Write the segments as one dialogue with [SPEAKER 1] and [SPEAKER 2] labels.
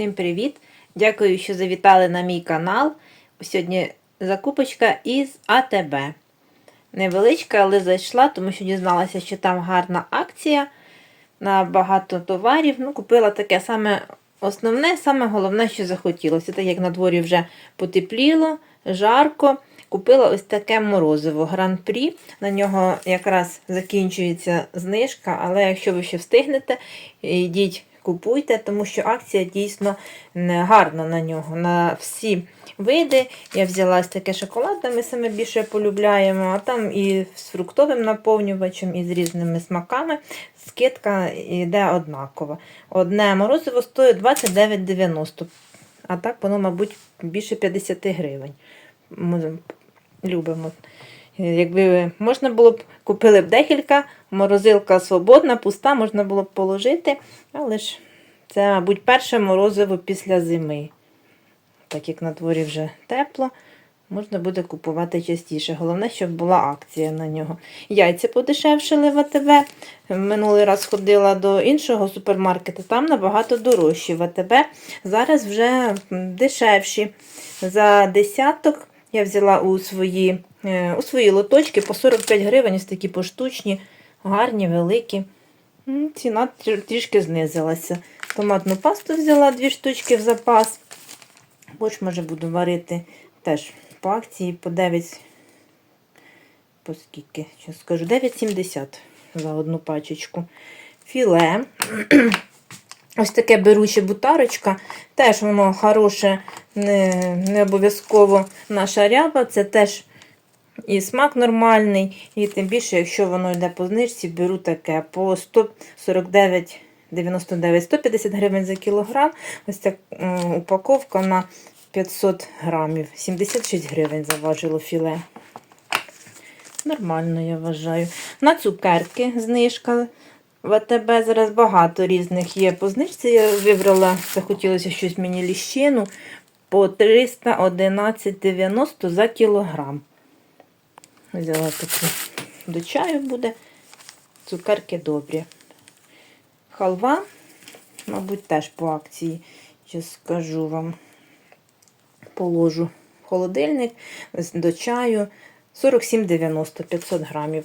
[SPEAKER 1] Всім привіт! Дякую, що завітали на мій канал. Сьогодні закупочка із АТБ. Невеличка, але зайшла, тому що дізналася, що там гарна акція на багато товарів. Ну, Купила таке саме основне, саме головне, що захотілося. Так як на дворі вже потепліло, жарко. Купила ось таке морозиво гран-прі. На нього якраз закінчується знижка, але якщо ви ще встигнете, йдіть купуйте, тому що акція дійсно гарна на нього. На всі види. Я взяла таке шоколадне, ми саме більше полюбляємо, а там і з фруктовим наповнювачем, і з різними смаками. Скидка йде однакова. Одне морозиво стоїть 29,90. А так воно, мабуть, більше 50 гривень. Ми любимо. Якби можна було б купили б декілька, морозилка свободна, пуста, можна було б положити, але ж це, мабуть, перше морозиво після зими. Так як на дворі вже тепло, можна буде купувати частіше. Головне, щоб була акція на нього. Яйця подешевшили в АТБ. Минулий раз ходила до іншого супермаркету, там набагато дорожчі в АТБ. Зараз вже дешевші. За десяток я взяла у свої у свої лоточки по 45 гривень, ось такі поштучні, гарні, великі. Ціна трішки знизилася. Томатну пасту взяла дві штучки в запас. Борщ, може, буду варити теж по акції по 9, по скільки, що скажу, 9,70 за одну пачечку. Філе. Ось таке беруче бутарочка. Теж воно хороше, не, не обов'язково наша ряба. Це теж і смак нормальний. І тим більше, якщо воно йде по знижці, беру таке по 149 99 150 гривень за кілограм. Ось ця упаковка на 500 грамів. 76 гривень заважило філе. Нормально, я вважаю. На цукерки знижка. В АТБ зараз багато різних є по знижці. Я вибрала, захотілося щось мені ліщину по 311,90 за кілограм. Взяла таку до чаю буде. Цукерки добрі. Халва, мабуть, теж по акції, що скажу вам, положу в холодильник до чаю 47,90 500 грамів.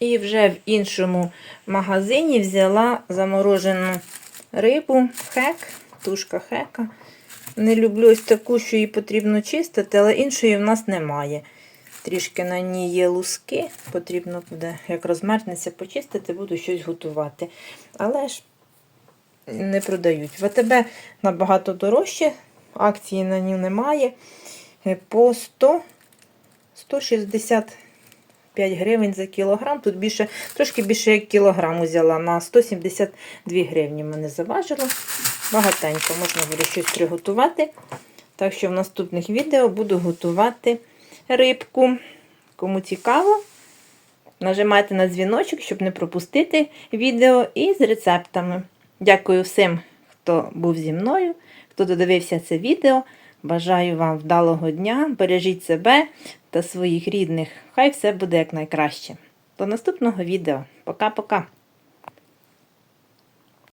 [SPEAKER 1] І вже в іншому магазині взяла заморожену рибу, хек, тушка хека. Не люблю ось таку, що її потрібно чистити, але іншої в нас немає. Трішки на ній є луски, потрібно буде, як розмерзнеться, почистити, буду щось готувати. Але ж не продають. В АТБ набагато дорожче, акції на ній немає. По 100 160 5 гривень за кілограм. Тут більше, трошки більше як кілограм взяла. На 172 гривні мене заважило. Багатенько, можна буде щось приготувати. Так що в наступних відео буду готувати рибку. Кому цікаво, нажимайте на дзвіночок, щоб не пропустити відео із рецептами. Дякую всім, хто був зі мною, хто додивився це відео. Бажаю вам вдалого дня, бережіть себе та своїх рідних. Хай все буде якнайкраще. До наступного відео. Пока-пока!